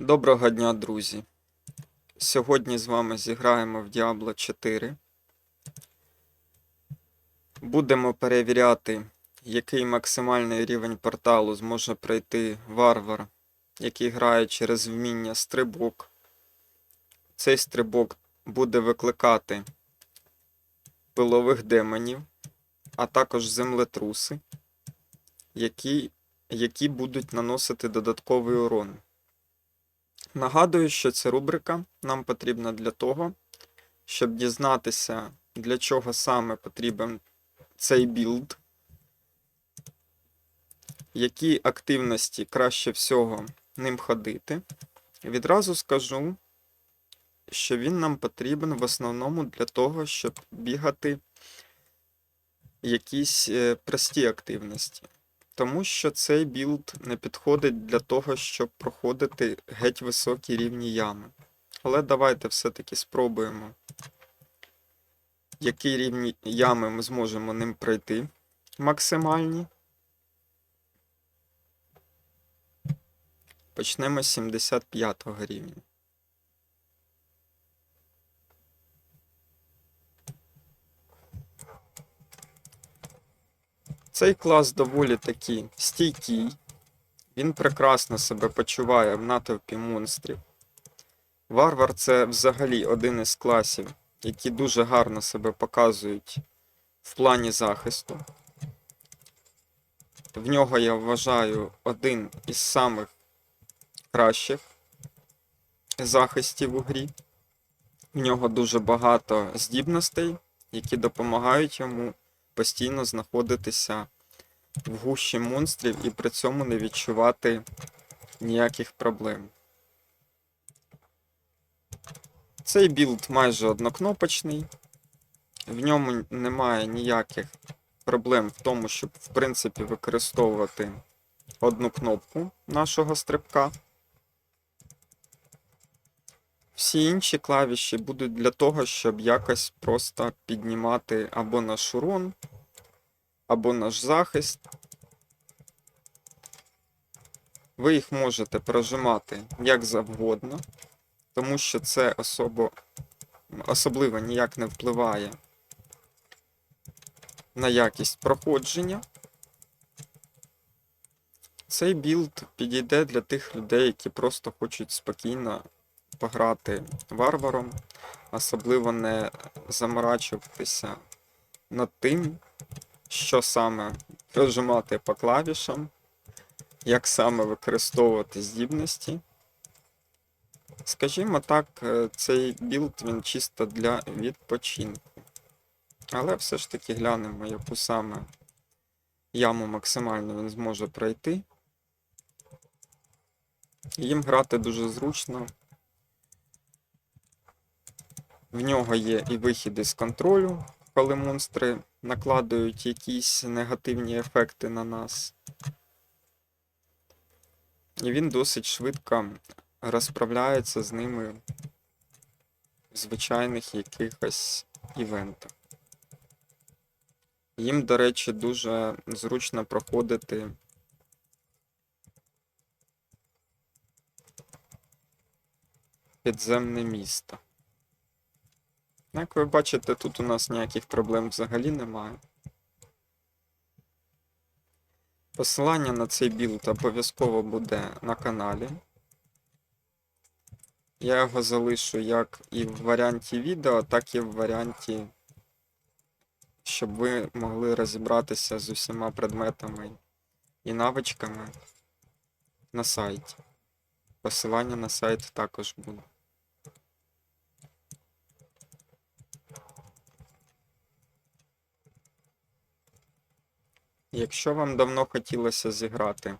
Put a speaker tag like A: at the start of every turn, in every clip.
A: Доброго дня, друзі! Сьогодні з вами зіграємо в Diablo 4. Будемо перевіряти, який максимальний рівень порталу зможе пройти варвар, який грає через вміння стрибок. Цей стрибок буде викликати пилових демонів, а також землетруси, які, які будуть наносити додатковий урон. Нагадую, що ця рубрика нам потрібна для того, щоб дізнатися, для чого саме потрібен цей білд, які активності краще всього ним ходити. Відразу скажу, що він нам потрібен в основному для того, щоб бігати якісь е, прості активності. Тому що цей білд не підходить для того, щоб проходити геть високі рівні ями. Але давайте все-таки спробуємо, які рівні ями ми зможемо ним пройти максимальні. Почнемо з 75 рівня. Цей клас доволі таки стійкий. Він прекрасно себе почуває в натовпі монстрів. Варвар це взагалі один із класів, які дуже гарно себе показують в плані захисту. В нього я вважаю один із самих кращих захистів у грі. В нього дуже багато здібностей, які допомагають йому постійно знаходитися в гущі монстрів і при цьому не відчувати ніяких проблем. Цей білд майже однокнопочний, в ньому немає ніяких проблем в тому, щоб в принципі використовувати одну кнопку нашого стрибка. Всі інші клавіші будуть для того, щоб якось просто піднімати або наш урон, або наш захист. Ви їх можете прожимати як завгодно, тому що це особо, особливо ніяк не впливає на якість проходження. Цей білд підійде для тих людей, які просто хочуть спокійно пограти варваром, особливо не заморачуватися над тим, що саме прожимати по клавішам, як саме використовувати здібності. Скажімо так, е, цей білд він чисто для відпочинку. Але все ж таки глянемо, яку саме яму максимально він зможе пройти. Їм грати дуже зручно. В нього є і вихід із контролю, коли монстри накладають якісь негативні ефекти на нас. І він досить швидко розправляється з ними в звичайних якихось івентах. Їм, до речі, дуже зручно проходити підземне місто. Як ви бачите, тут у нас ніяких проблем взагалі немає. Посилання на цей білд обов'язково буде на каналі. Я його залишу як і в варіанті відео, так і в варіанті, щоб ви могли розібратися з усіма предметами і навичками на сайті. Посилання на сайт також буде. Якщо вам давно хотілося зіграти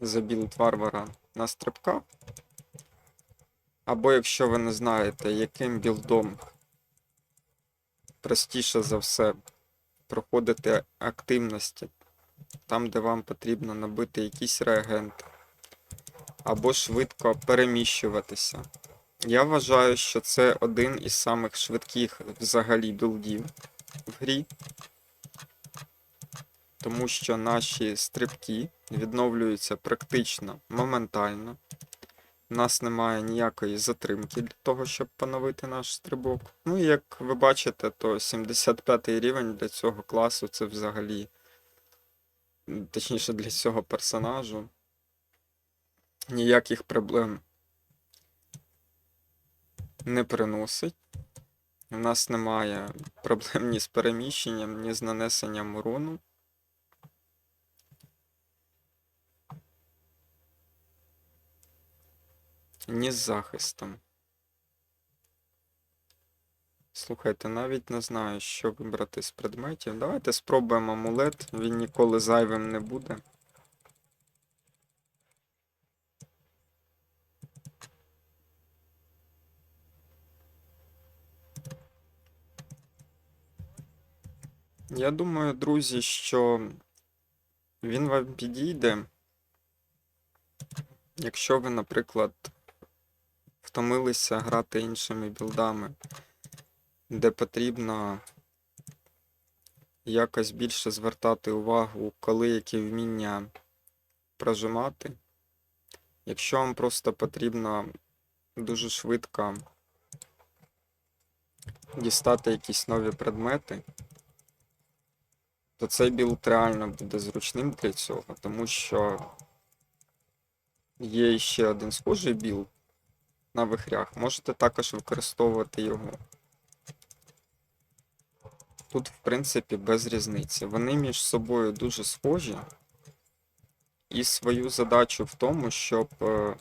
A: за білд варвара на стрибка, або якщо ви не знаєте, яким білдом простіше за все проходити активності там, де вам потрібно набити якісь реагенти, або швидко переміщуватися. Я вважаю, що це один із самих швидких взагалі білдів в грі тому що наші стрибки відновлюються практично моментально. У нас немає ніякої затримки для того, щоб поновити наш стрибок. Ну і як ви бачите, то 75 рівень для цього класу це взагалі. Точніше, для цього персонажу. Ніяких проблем не приносить. У нас немає проблем ні з переміщенням, ні з нанесенням урону. Ні з захистом. Слухайте, навіть не знаю, що вибрати з предметів. Давайте спробуємо амулет, він ніколи зайвим не буде. Я думаю, друзі, що він вам підійде, якщо ви, наприклад, втомилися грати іншими білдами, де потрібно якось більше звертати увагу, коли які вміння прожимати. Якщо вам просто потрібно дуже швидко дістати якісь нові предмети, то цей білд реально буде зручним для цього, тому що є ще один схожий білд на вихрях. Можете також використовувати його. Тут, в принципі, без різниці. Вони між собою дуже схожі. І свою задачу в тому, щоб е,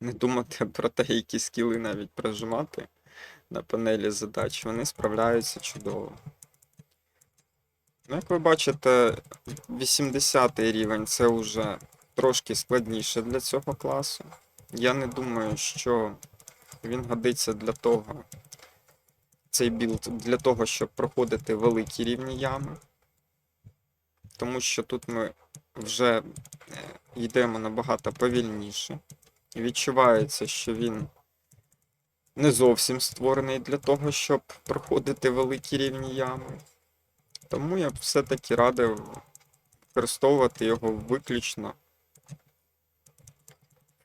A: не думати про те, які скіли навіть прожимати на панелі задач, вони справляються чудово. Ну, як ви бачите, 80 рівень це вже трошки складніше для цього класу. Я не думаю, що він годиться для того, цей білд для того, щоб проходити великі рівні ями. Тому що тут ми вже е, йдемо набагато повільніше. Відчувається, що він не зовсім створений для того, щоб проходити великі рівні ями. Тому я все-таки радив використовувати його виключно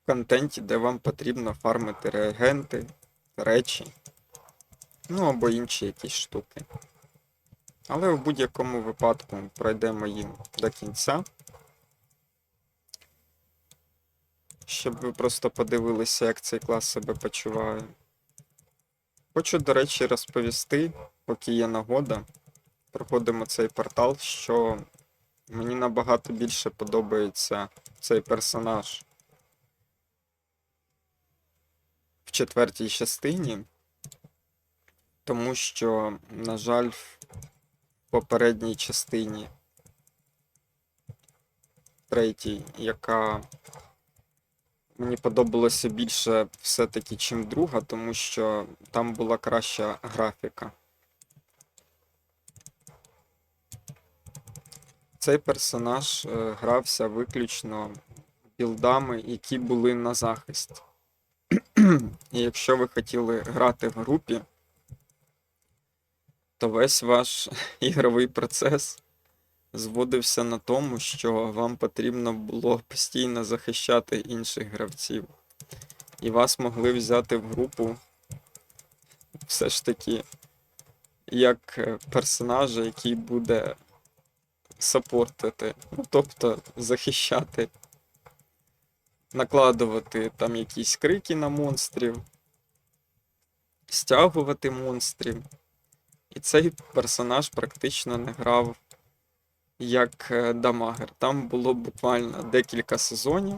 A: контенті, де вам потрібно фармити реагенти, речі, ну або інші якісь штуки. Але в будь-якому випадку пройдемо їм до кінця. Щоб ви просто подивилися, як цей клас себе почуває. Хочу, до речі, розповісти, поки є нагода проходимо цей портал, що мені набагато більше подобається цей персонаж в четвертій частині, тому що, на жаль, в попередній частині третій, яка мені подобалося більше все-таки, чим друга, тому що там була краща графіка. Цей персонаж е, грався виключно білдами, які були на захист. І якщо ви хотіли грати в групі, то весь ваш ігровий процес зводився на тому, що вам потрібно було постійно захищати інших гравців. І вас могли взяти в групу все ж таки як е, персонажа, який буде саппортити, ну, тобто захищати, накладувати там якісь крики на монстрів, стягувати монстрів. І цей персонаж практично не грав як е, дамагер. Там було буквально декілька сезонів,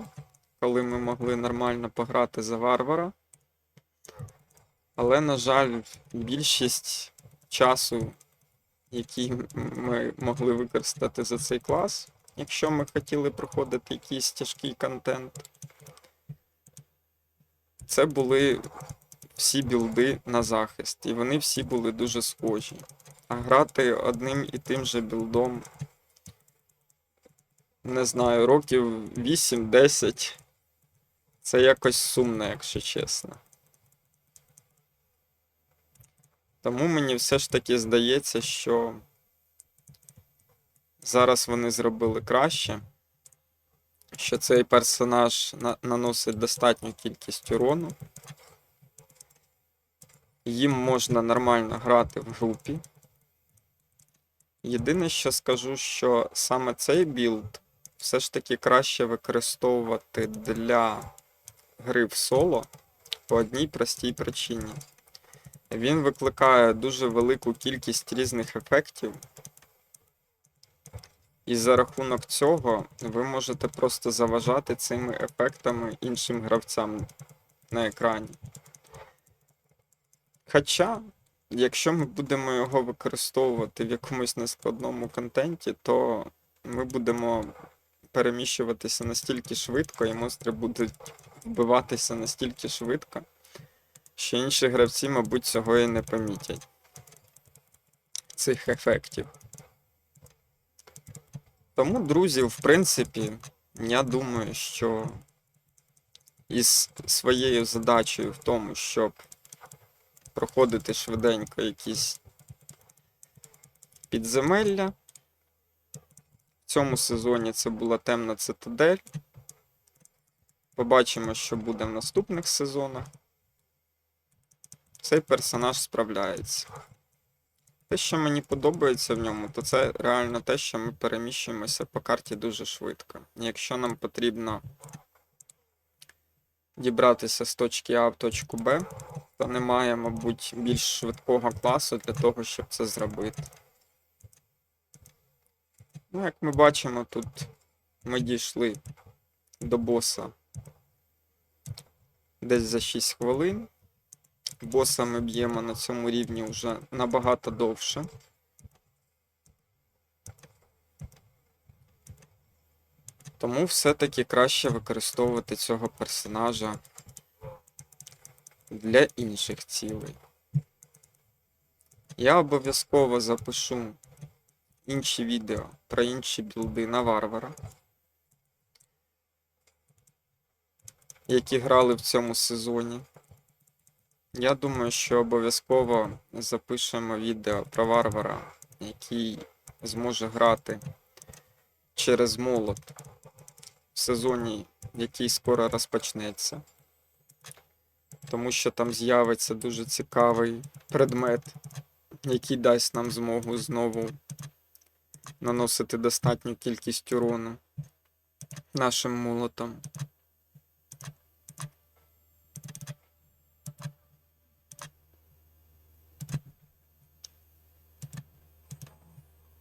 A: коли ми могли нормально пограти за варвара. Але, на жаль, більшість часу які ми могли використати за цей клас, якщо ми хотіли проходити якийсь тяжкий контент. Це були всі білди на захист, і вони всі були дуже схожі. А грати одним і тим же білдом, не знаю, років 8-10, це якось сумно, якщо чесно. Тому мені все ж таки здається, що зараз вони зробили краще. Що цей персонаж на- наносить достатню кількість урону. Їм можна нормально грати в групі. Єдине, що скажу, що саме цей білд все ж таки краще використовувати для гри в соло по одній простій причині. Він викликає дуже велику кількість різних ефектів. І за рахунок цього ви можете просто заважати цими ефектами іншим гравцям на екрані. Хоча, якщо ми будемо його використовувати в якомусь нескладному контенті, то ми будемо переміщуватися настільки швидко, і монстри будуть вбиватися настільки швидко, що інші гравці, мабуть, цього і не помітять. Цих ефектів. Тому, друзі, в принципі, я думаю, що із своєю задачею в тому, щоб проходити швиденько якісь підземелля. В цьому сезоні це була темна цитадель. Побачимо, що буде в наступних сезонах. Цей персонаж справляється. Те, що мені подобається в ньому, то це реально те, що ми переміщуємося по карті дуже швидко. Якщо нам потрібно дібратися з точки А в точку Б, то немає, мабуть, більш швидкого класу для того, щоб це зробити. Ну, як ми бачимо, тут ми дійшли до боса десь за 6 хвилин. Боса ми б'ємо на цьому рівні вже набагато довше. Тому все-таки краще використовувати цього персонажа для інших цілей. Я обов'язково запишу інші відео про інші білди на варвара, які грали в цьому сезоні. Я думаю, що обов'язково запишемо відео про варвара, який зможе грати через молот в сезоні, який скоро розпочнеться. Тому що там з'явиться дуже цікавий предмет, який дасть нам змогу знову наносити достатню кількість урону нашим молотом.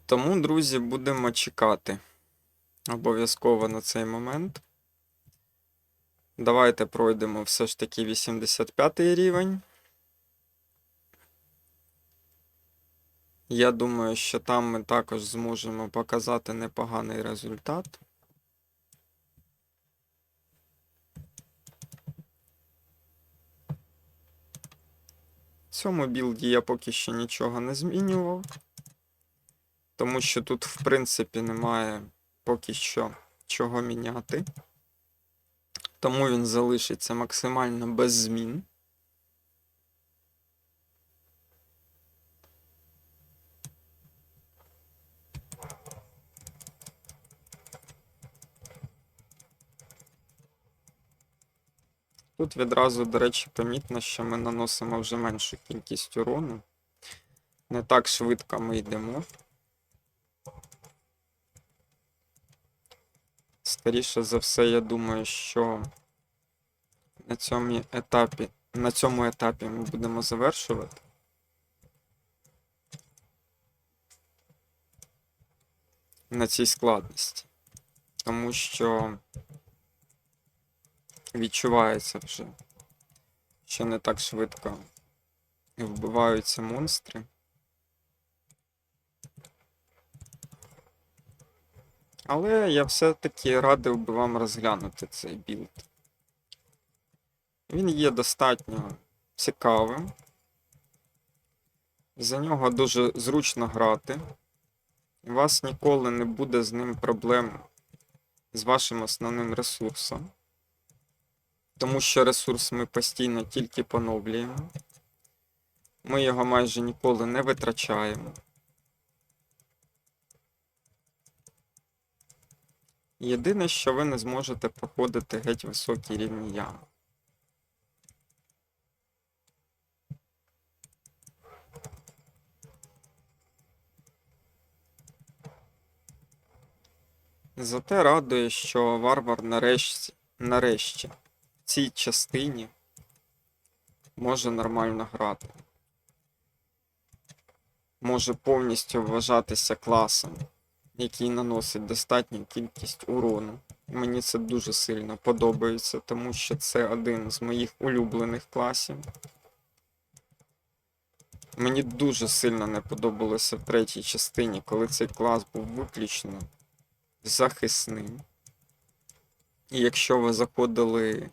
A: Тому, друзі, будемо чекати обов'язково на цей момент. Давайте пройдемо все ж таки 85 рівень. Я думаю, що там ми також зможемо показати непоганий результат. В цьому білді я поки що нічого не змінював, тому що тут, в принципі, немає поки що чого міняти. Тому він залишиться максимально без змін. Тут відразу, до речі, помітно, що ми наносимо вже меншу кількість урону. Не так швидко ми йдемо. Скоріше за все, я думаю, що на цьому етапі, на цьому етапі ми будемо завершувати. На цій складності. Тому що відчувається вже, що не так швидко вбиваються монстри. Але я все-таки радив би вам розглянути цей білд. Він є достатньо цікавим. За нього дуже зручно грати. У вас ніколи не буде з ним проблем з вашим основним ресурсом. Тому що ресурс ми постійно тільки поновлюємо. Ми його майже ніколи не витрачаємо. Єдине, що ви не зможете проходити геть високі рівні ями. Зате радує, що варвар нарешті, нарешті в цій частині може нормально грати. Може повністю вважатися класом, який наносить достатню кількість урону. Мені це дуже сильно подобається, тому що це один з моїх улюблених класів. Мені дуже сильно не подобалося в третій частині, коли цей клас був виключно захисним. І якщо ви заходили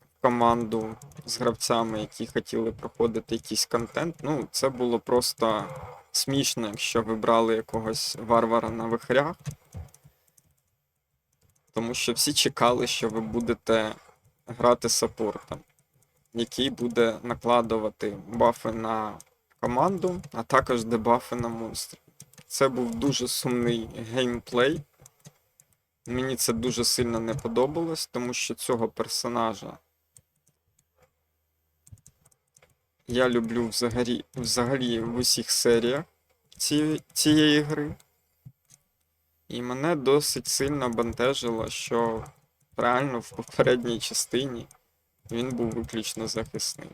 A: в команду з гравцями, які хотіли проходити якийсь контент, ну це було просто смішно, якщо ви брали якогось варвара на вихрях. Тому що всі чекали, що ви будете грати саппортом, який буде накладувати бафи на команду, а також дебафи на монстрів. Це був дуже сумний геймплей. Мені це дуже сильно не подобалось, тому що цього персонажа я люблю взагалі, взагалі в усіх серіях ці, цієї гри. І мене досить сильно бентежило, що реально в попередній частині він був виключно захисний.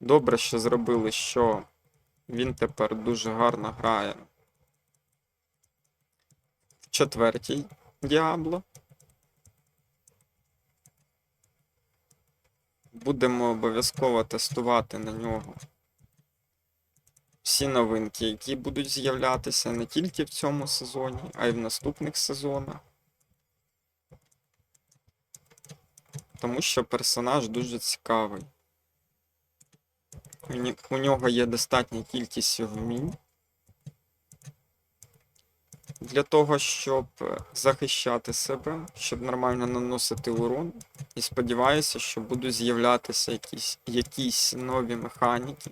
A: Добре, що зробили, що він тепер дуже гарно грає в четвертій Діабло. Будемо обов'язково тестувати на нього всі новинки, які будуть з'являтися не тільки в цьому сезоні, а й в наступних сезонах. Тому що персонаж дуже цікавий. У нього є достатня кількість вмінь для того, щоб е, захищати себе, щоб нормально наносити урон. І сподіваюся, що будуть з'являтися якісь, якісь нові механіки,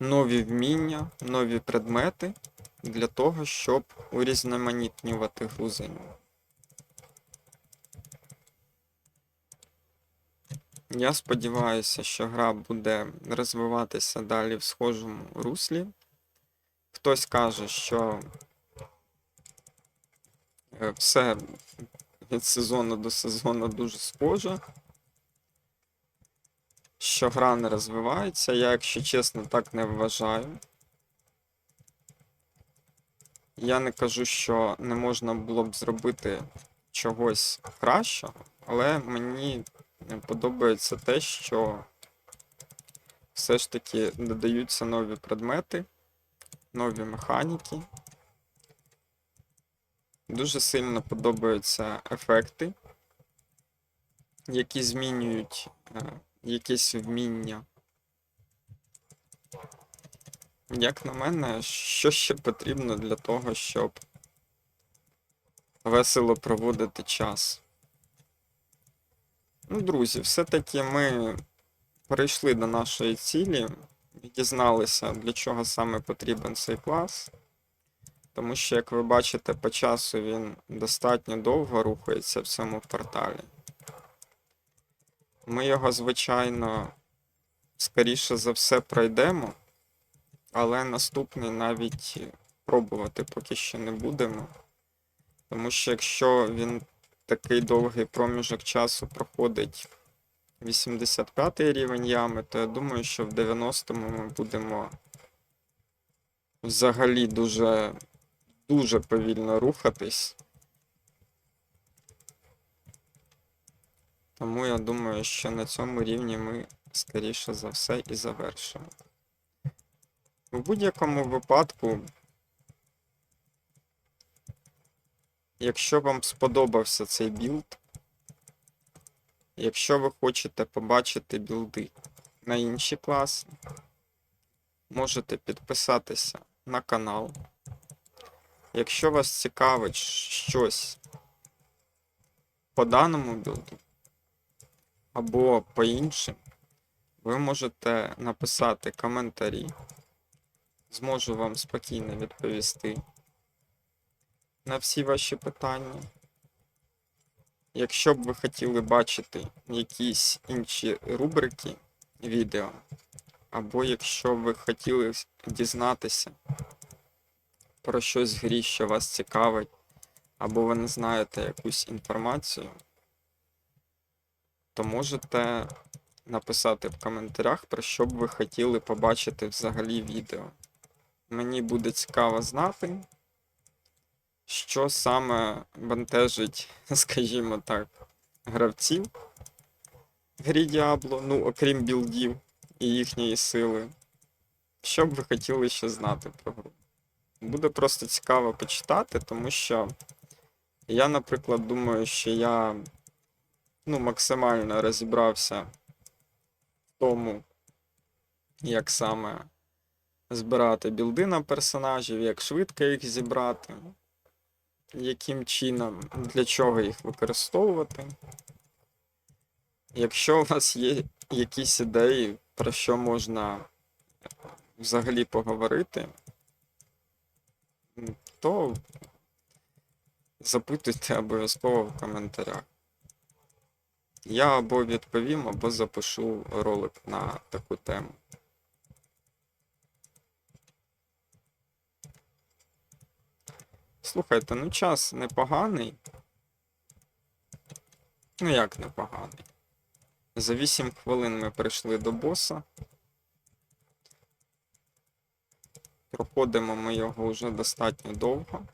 A: нові вміння, нові предмети для того, щоб урізноманітнювати гру. Я сподіваюся, що гра буде розвиватися далі в схожому руслі. Хтось каже, що все від сезону до сезону дуже схоже. Що гра не розвивається, я, якщо чесно, так не вважаю. Я не кажу, що не можна було б зробити чогось кращого, але мені подобається те, що все ж таки додаються нові предмети, нові механіки. Дуже сильно подобаються ефекти, які змінюють е, якесь вміння. Як на мене, що ще потрібно для того, щоб весело проводити час? Ну, друзі, все-таки ми перейшли до нашої цілі дізналися, для чого саме потрібен цей клас. Тому що, як ви бачите, по часу він достатньо довго рухається в цьому порталі. Ми його, звичайно, скоріше за все пройдемо, але наступний навіть пробувати поки що не будемо. Тому що якщо він такий довгий проміжок часу проходить 85 рівень ями, то я думаю, що в 90-му ми будемо взагалі дуже, дуже повільно рухатись. Тому я думаю, що на цьому рівні ми, скоріше за все, і завершимо. У будь-якому випадку, якщо вам сподобався цей білд, якщо ви хочете побачити білди на інші класи, можете підписатися на канал. Якщо вас цікавить щось по даному білду, або по іншим, ви можете написати коментарі. Зможу вам спокійно відповісти. на всі ваші питання. Якщо б ви хотіли бачити якісь інші рубрики відео, або якщо ви хотіли дізнатися про щось в грі, що вас цікавить, або ви не знаєте якусь інформацію, то можете написати в коментарях, про що б ви хотіли побачити взагалі відео. Мені буде цікаво знати, що саме бентежить, скажімо так, гравців в грі Діабло, ну, окрім білдів і їхньої сили. Що б ви хотіли ще знати про гру? Буде просто цікаво почитати, тому що я, наприклад, думаю, що я ну, максимально розібрався в тому, як саме збирати білди на персонажів, як швидко їх зібрати, яким чином, для чого їх використовувати. Якщо у вас є якісь ідеї, про що можна взагалі поговорити, м, то запитуйте обов'язково в коментарях. Я або відповім, або запишу ролик на таку тему. Слухайте, ну час непоганий. Ну як непоганий? За 8 хвилин ми прийшли до боса. Проходимо ми його вже достатньо довго.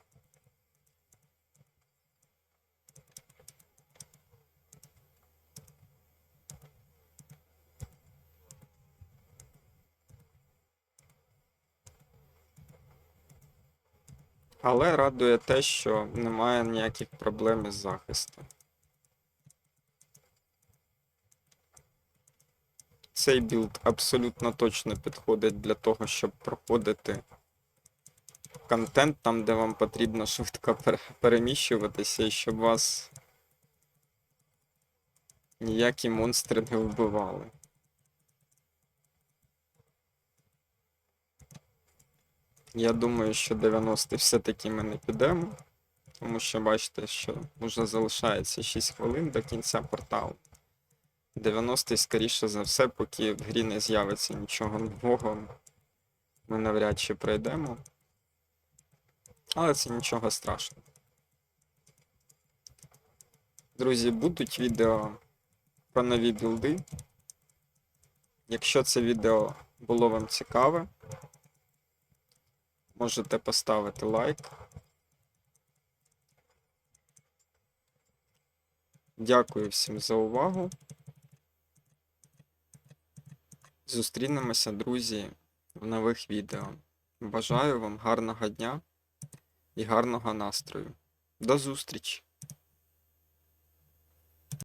A: Але радує те, що немає ніяких проблем із захистом. Цей білд абсолютно точно підходить для того, щоб проходити контент там, де вам потрібно швидко переміщуватися, і щоб вас ніякі монстри не вбивали. Я думаю, що 90 все-таки ми не підемо, тому що бачите, що вже залишається 6 хвилин до кінця порталу. 90 скоріше за все, поки в грі не з'явиться нічого нового, ми навряд чи пройдемо. Але це нічого страшного. Друзі, будуть відео про нові білди. Якщо це відео було вам цікаве, можете поставити лайк. Дякую всім за увагу. Зустрінемося, друзі, в нових відео. Бажаю вам гарного дня і гарного настрою. До зустрічі!